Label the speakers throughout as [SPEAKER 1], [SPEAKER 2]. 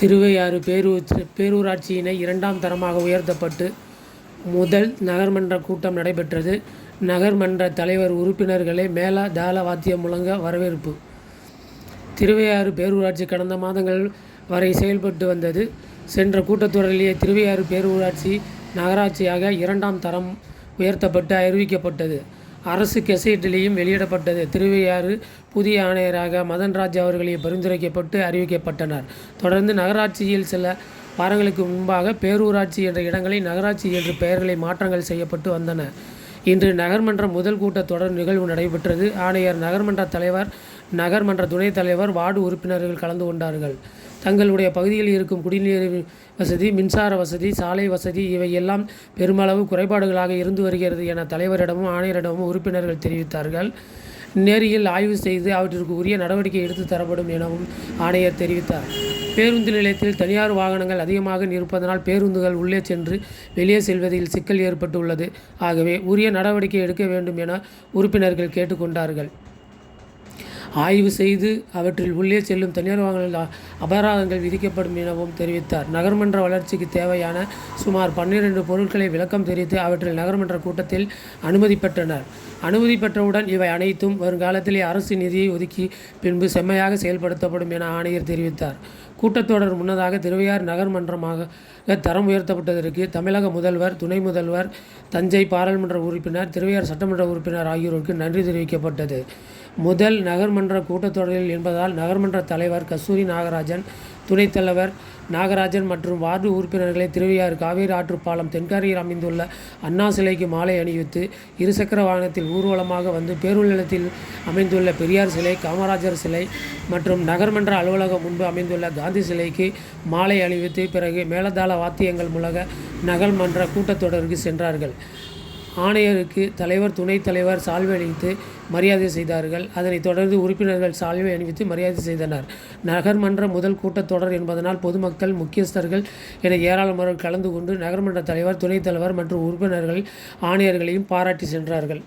[SPEAKER 1] திருவையாறு பேரூர் பேரூராட்சியினை இரண்டாம் தரமாக உயர்த்தப்பட்டு முதல் நகர்மன்ற கூட்டம் நடைபெற்றது. நகர்மன்ற தலைவர் உறுப்பினர்களை மேலா தாள வாத்தியம் முழங்க வரவேற்பு. திருவையாறு பேரூராட்சி கடந்த மாதங்கள் வரை செயல்பட்டு வந்தது. சென்ற கூட்டத்தொடரிலேயே திருவையாறு பேரூராட்சி நகராட்சியாக இரண்டாம் தரம் உயர்த்தப்பட்டு அறிவிக்கப்பட்டது. அரசு கெசெட்டிலும் வெளியிடப்பட்டது. திருவையாறு புதிய ஆணையராக மதன்ராஜ் அவர்களே பரிந்துரைக்கப்பட்டு அறிவிக்கப்பட்டனர். தொடர்ந்து நகராட்சியில் சில வாரங்களுக்கு முன்பாக பேரூராட்சி என்ற இடங்களில் நகராட்சி என்று பெயர்களை மாற்றங்கள் செய்யப்பட்டு வந்தன. இன்று நகர்மன்ற முதல் கூட்டத்தொடர் நிகழ்வு நடைபெற்றது. ஆணையர் நகர்மன்ற தலைவர் நகர்மன்ற துணைத் தலைவர் வார்டு உறுப்பினர்கள் கலந்து கொண்டார்கள். தங்களுடைய பகுதியில் இருக்கும் குடிநீர் வசதி மின்சார வசதி சாலை வசதி இவை எல்லாம் பெருமளவு குறைபாடுகளாக இருந்து வருகிறது என தலைவரிடமும் ஆணையரிடமும் உறுப்பினர்கள் தெரிவித்தார்கள். நேரில் ஆய்வு செய்து அவற்றிற்கு உரிய நடவடிக்கை எடுத்து தரப்படும் எனவும் ஆணையர் தெரிவித்தார். பேருந்து நிலையத்தில் தனியார் வாகனங்கள் அதிகமாக இருப்பதனால் பேருந்துகள் உள்ளே சென்று வெளியே செல்வதில் சிக்கல் ஏற்பட்டுள்ளது ஆகவே உரிய நடவடிக்கை எடுக்க வேண்டும் என உறுப்பினர்கள் கேட்டுக்கொண்டார்கள் ஆய்வு செய்து அவற்றில் உள்ளே செல்லும் தனியார் வாகனங்கள் அபராதங்கள் விதிக்கப்படும் எனவும் தெரிவித்தார். நகர்மன்ற வளர்ச்சிக்கு தேவையான சுமார் பன்னிரண்டு பொருட்களை விளக்கம் தெரிவித்து அவற்றில் நகர்மன்ற கூட்டத்தில் அனுமதி பெற்றனர். அனுமதி பெற்றவுடன் இவை அனைத்தும் வருங்காலத்திலே அரசு நிதியை ஒதுக்கி பின்பு செம்மையாக செயல்படுத்தப்படும் என ஆணையர் தெரிவித்தார். கூட்டத்தொடர் முன்னதாக திருவையார் நகர்மன்றமாக தரம் உயர்த்தப்பட்டதற்கு தமிழக முதல்வர் துணை முதல்வர் தஞ்சை பாராளுமன்ற உறுப்பினர் திருவையார் சட்டமன்ற உறுப்பினர் ஆகியோருக்கு நன்றி தெரிவிக்கப்பட்டது. முதல் நகர்மன்ற கூட்டத்தொடரில் என்பதால் நகர்மன்ற தலைவர் கஸ்தூரி நாகராஜன் துணைத் தலைவர் நாகராஜன் மற்றும் வார்டு உறுப்பினர்களை திருவையாறு காவேரி ஆற்று பாலம் தென்கரையில் அமைந்துள்ள அண்ணா சிலைக்கு மாலை அணிவித்து இருசக்கர வாகனத்தில் ஊர்வலமாக வந்து பேரூர் நிலத்தில் அமைந்துள்ள பெரியார் சிலை காமராஜர் சிலை மற்றும் நகர்மன்ற அலுவலகம் முன்பு அமைந்துள்ள காந்தி சிலைக்கு மாலை அணிவித்து பிறகு மேலதாள வாத்தியங்கள் முழங்க நகர்மன்ற கூட்டத்தொடருக்கு சென்றார்கள். ஆணையருக்கு தலைவர் துணைத் தலைவர் சால்வை அணிவித்து மரியாதை செய்தார்கள். அதனைத் தொடர்ந்து உறுப்பினர்கள் சால்வை அணிவித்து மரியாதை செய்தனர். நகர்மன்ற முதல் கூட்டத்தொடர் என்பதனால் பொதுமக்கள் முக்கியஸ்தர்கள் என ஏராளமானோர் கலந்து கொண்டு நகர்மன்ற தலைவர் துணைத் தலைவர் மற்றும் உறுப்பினர்கள் ஆணையர்களையும் பாராட்டி சென்றார்கள்.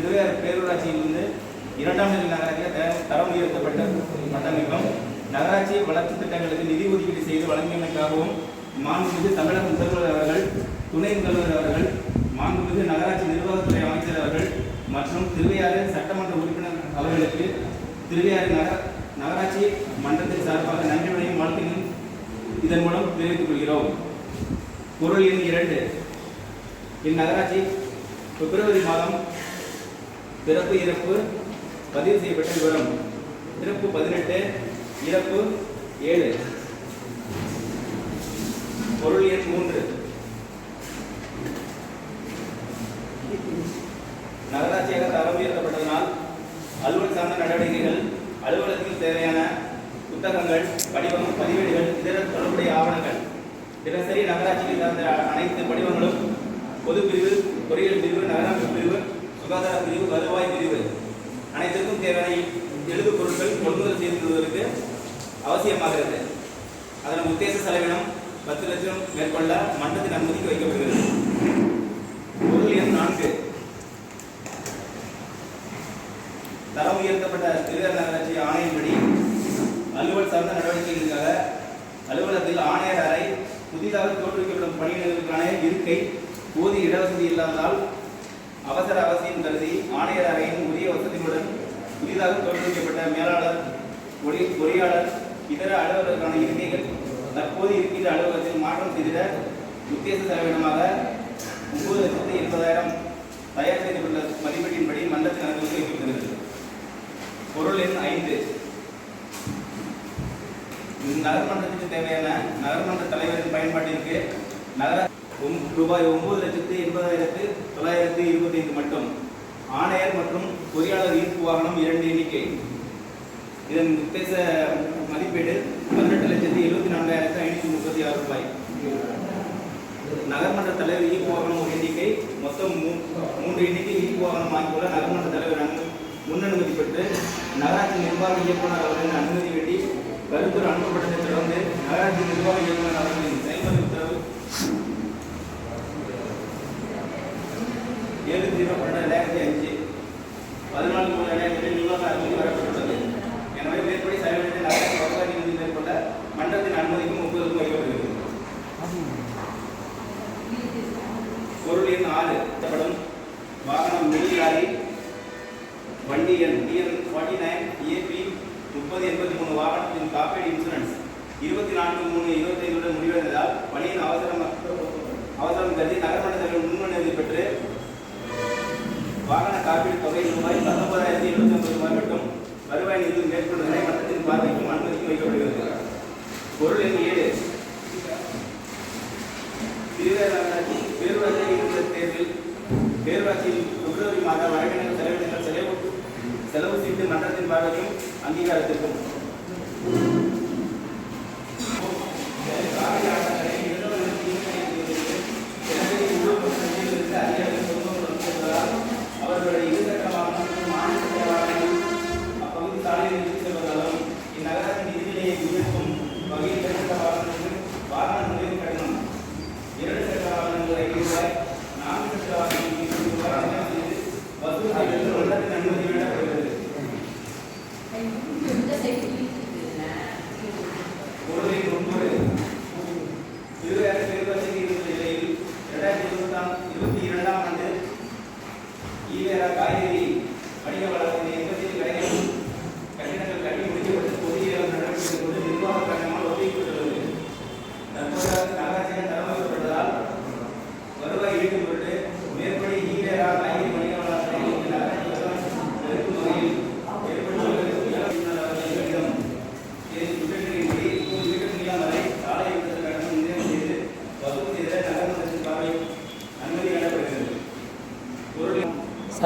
[SPEAKER 2] மாவட்டம் திருவையாறு பேரூராட்சியிலிருந்து இரண்டாம் நிலை நகராட்சியாக தரம் தரம் உயர்த்தப்பட்ட கட்டமைப்பும் நகராட்சி வளர்ச்சி திட்டங்களுக்கு நிதி ஒதுக்கீடு செய்து வழங்கியமைக்காகவும் மாண்புமிகு தமிழக முதல்வர் அவர்கள் துணை முதல்வர் அவர்கள் மாண்புமிகு நகராட்சி நிர்வாகத்துறை அமைச்சர் அவர்கள் மற்றும் திருவையாறு சட்டமன்ற உறுப்பினர் அவர்களுக்கு திருவையாறு நகர நகராட்சி மன்றத்தின் சார்பாக நன்றியுடையும் வாழ்க்கையும் இதன் மூலம் தெரிவித்துக் கொள்கிறோம். பொருள் எண் இரண்டு. இந்நகராட்சி பிப்ரவரி மாதம் பிறப்பு இறப்பு பதிவு செய்யப்பட்ட விவரம். பிறப்பு பதினெட்டு இறப்பு ஏழு. பொருள் எண் மூன்று. நகராட்சியாக தரம் உயர்த்தப்பட்டதனால் அலுவல் சார்ந்த நடவடிக்கைகள் அலுவலகத்தில் தேவையான புத்தகங்கள் படிவம் பதிவேடுகள் இதர தொடர்புடைய ஆவணங்கள் தினசரி நகராட்சியில் சார்ந்த அனைத்து படிவங்களும் பொது பிரிவு பொறியியல் பிரிவு நகராட்சி பிரிவு சுகாதார பிரிவு வருவாய் பிரிவு அனைத்திற்கும் தேவையான எழுது பொருட்கள் கொள்முதல் செய்து கொள்வதற்கு அவசியமாகிறது. அதன் உத்தேச செலவினம் பத்து லட்சம் மேற்கொள்ள மன்றத்தின் அனுமதிக்கு வைக்கப்படுகிறது. பொருள் எண் நான்கு. தரம் உயர்த்தப்பட்ட திருவேர் நகராட்சி ஆணையின்படி அலுவல் சார்ந்த நடவடிக்கைகளுக்காக அலுவலகத்தில் ஆணையர் அறை புதிதாக தோற்றுவிக்கப்படும் பணியினர்களுக்கான இருக்கை போதிய இடவசதி இல்லாததால் அவசர அவசியம் கருதி ஆணையர் அறையின் உரிய வசதிகளுடன் புதிதாக தோற்றுவிக்கப்பட்ட மேலாளர் பொறி பொறியாளர் இதர அலுவலருக்கான இருக்கைகள் தற்போது இருக்கின்ற அலுவலகத்தில் மாற்றம் செய்திட உத்தேச செலவினமாக ஒன்பது லட்சத்து எண்பதாயிரம் தயார் செய்துள்ள மதிப்பீட்டின்படி மன்றத்தின் அனுமதி வைக்கப்படுகிறது பொருள் எண் ஐந்து. நகர்மன்றத்துக்கு தேவையான நகர்மன்ற தலைவரின் பயன்பாட்டிற்கு நகர ஒம்- ரூபாய் ஒன்பது லட்சத்து எண்பதாயிரத்து தொள்ளாயிரத்து இருபத்தி ஐந்து மட்டும். ஆணையர் மற்றும் பொறியாளர் ஈர்ப்பு வாகனம் இரண்டு எண்ணிக்கை. இதன் உத்தேச மதிப்பீடு பதினெட்டு லட்சத்தி எழுபத்தி நான்காயிரத்து ஐநூற்றி முப்பத்தி ஆறு ரூபாய். நகர்மன்ற தலைவர் ஈர்ப்பு வாகனம் ஒரு எண்ணிக்கை மொத்தம் மூ- மூன்று எண்ணிக்கை ஈர்ப்பு வாகனம் வாங்கியுள்ள நகர்மன்ற தலைவர் அனு- முன்னனுமதி பெற்று நகராட்சி நிர்வாக இயக்குனர் அவர்களின் அனுமதி வேண்டி கருத்துரு அனுப்பப்பட்டதை தொடர்ந்து நகராட்சி நிர்வாக இயக்குனர் அவர்களின் செயல்முறை உத்தரவு. ஏழு ஜீரோ பன்னெண்டு ரெண்டாயிரத்தி அஞ்சு. பதினாலு மூணு ரெண்டாயிரத்தி நிர்வாக அனுமதி வரப்பட்டது எனவே மேற்படி செலவினத்தை நகராட்சி வருவாய் நிதி மேற்கொள்ள மன்றத்தின் அனுமதிக்கும் ஒப்புதலுக்கும் வைக்கப்படுகிறது பொருள் எண் ஆறு படம் வாகனம் மினி லாரி வண்டி எண் டிஎன் ஃபார்ட்டி நைன் ஏபி முப்பது எண்பத்தி மூணு வாகனத்தின் காப்பீடு இன்சூரன்ஸ் இருபத்தி நான்கு மூணு இருபத்தைந்துடன் முடிவடைந்ததால் பணியின் அவசரம் அவசரம் கருதி நகர்மன்றத்தில் முன்னுரிமை பெற்று வாகன காப்பீடு தொகை ரூபாய் பத்தொன்பதாயிரத்தி எழுபத்தி ஒன்பது ரூபாய் மட்டும் வருவாய் நிதி மேற்கொள்வதனை மன்றத்தின் பார்வைக்கும் அனுமதிக்கும் வைக்கப்படுகிறது. பொருள் எண் ஏழு. திருவேறு பேரூராட்சி இருந்த தேர்வில் பேரூராட்சியில் பிப்ரவரி மாதம் வரவினர் செலவு சீட்டு மன்றத்தின் பார்வைக்கும் அங்கீகாரத்திற்கும்.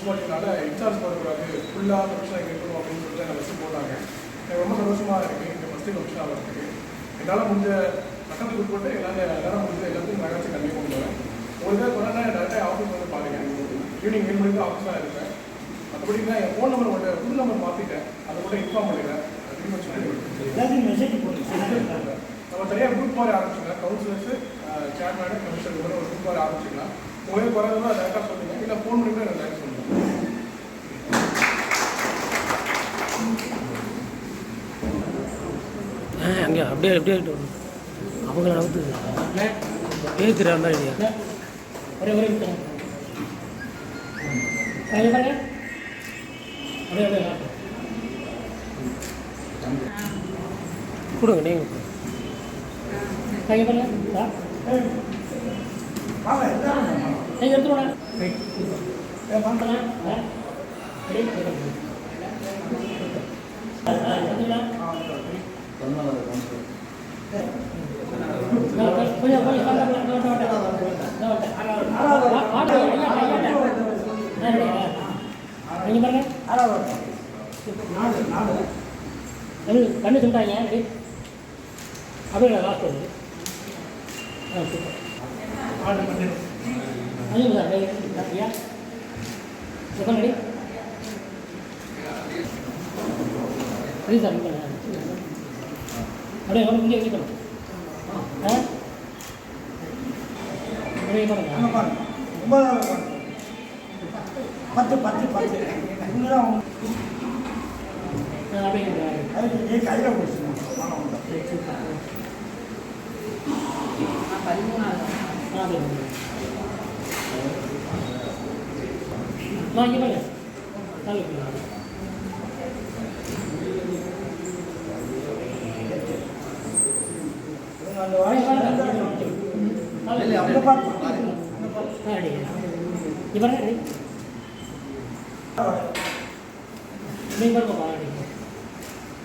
[SPEAKER 3] முனிசிபாலிட்டினால இன்சார்ஜ் போடக்கூடாது. ஃபுல்லாக கமிஷனாக இருக்கணும் அப்படின்னு சொல்லிட்டு அந்த பஸ்ஸு போட்டாங்க. எனக்கு ரொம்ப சந்தோஷமாக இருக்குது இந்த ஃபஸ்ட்டு கமிஷன் ஆகிறதுக்கு என்னால் முடிஞ்ச சட்டத்துக்கு உட்பட்டு என்னால் எல்லாரும் முடிஞ்ச எல்லாத்தையும் நகராட்சி கல்வி கொண்டு வரேன் உங்களுக்கு கொரோனா டேரெக்டாக ஆஃபீஸ் வந்து பாருங்க. ஈவினிங் ஏழு மணிக்கு ஆஃபீஸாக இருப்பேன். மற்றபடி நான் என் ஃபோன் நம்பர் மட்டும் புது நம்பர் மாற்றிட்டேன் அதை மட்டும் இன்ஃபார்ம் பண்ணிடுறேன். நம்ம தனியாக குரூப் மாதிரி ஆரம்பிச்சுக்கலாம். கவுன்சிலர்ஸ் சேர்மேன் கமிஷனர் ஒரு குரூப் மாதிரி ஆரம்பிச்சுக்கலாம். உங்களுக்கு குறைஞ்சதா டேரெக்டாக சொல்லுங்க. இல்லை ஃபோன் பண்ணி கூட எனக்கு டேரக்ட் சொல்லுங்க
[SPEAKER 1] ஆ அங்கே அப்படியே அப்படியே அவங்கள நவுத்து பேசுகிற மாதிரி
[SPEAKER 4] ஒரே ஒரே.
[SPEAKER 1] கொடுங்க நீங்கள்
[SPEAKER 4] கையை பாருங்க. கண்ணு கண்ணு சொல்லிட்டாங்க அப்படியே லாஸ்ட் வருது சூப்பர் அதுவும் சார் சார் அப்படியே ஒன்று இங்கே நிற்கணும் ஆ? அப்படியே பாருங்க.
[SPEAKER 5] ஒன்பதாவது பத்து பத்து பத்து.
[SPEAKER 4] அப்படியே
[SPEAKER 5] கையில் பிடிச்சிக்கணும் மாணவங்க
[SPEAKER 4] ஆ, அப்படியே நிற்கணும். வா, இங்கே பாருங்க கால் வைக்கணும்.
[SPEAKER 5] இவங்க அந்த
[SPEAKER 4] அப்படியே
[SPEAKER 5] வாய்
[SPEAKER 4] பாருங்க கால் வைக்கணும்.
[SPEAKER 5] அங்கே பாருங்க
[SPEAKER 4] ஆ, ரெடி இங்கே பாருங்க ரெடி நீங்கள் பாருங்க பா ரெடி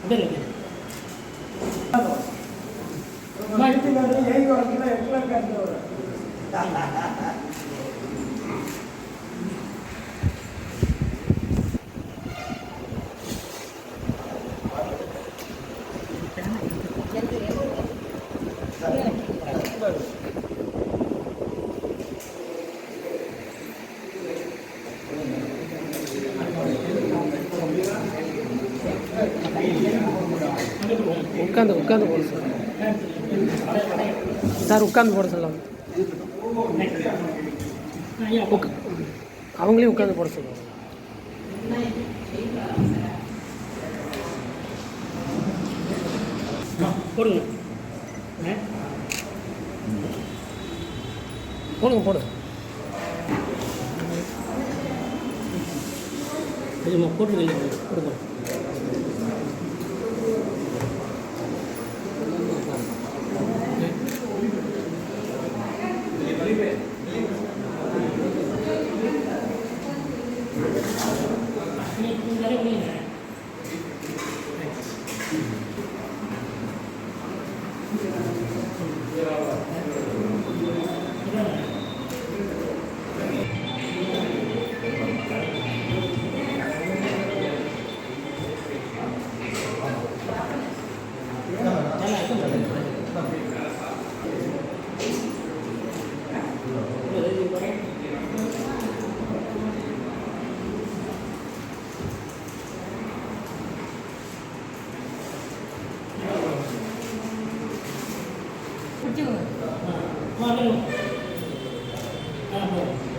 [SPEAKER 4] அப்படியே இருக்கு
[SPEAKER 5] வீட்டுக்கு வந்து ஏழு வரத்துல எட்டு பேருக்கு அந்த ஒரு
[SPEAKER 1] உட்காந்து உட்காந்து போட. சொல்லுங்க சார் உட்காந்து போட சொல்லலாம் அவங்களையும் உட்காந்து போட சொல்லுவாங்க.
[SPEAKER 4] போடுங்க. ஆ?
[SPEAKER 1] போடுங்க போடுங்க
[SPEAKER 4] கொஞ்சமாக போட்டு கொடுங்க
[SPEAKER 6] Liebe. 他
[SPEAKER 5] 就，嗯，他就，然后。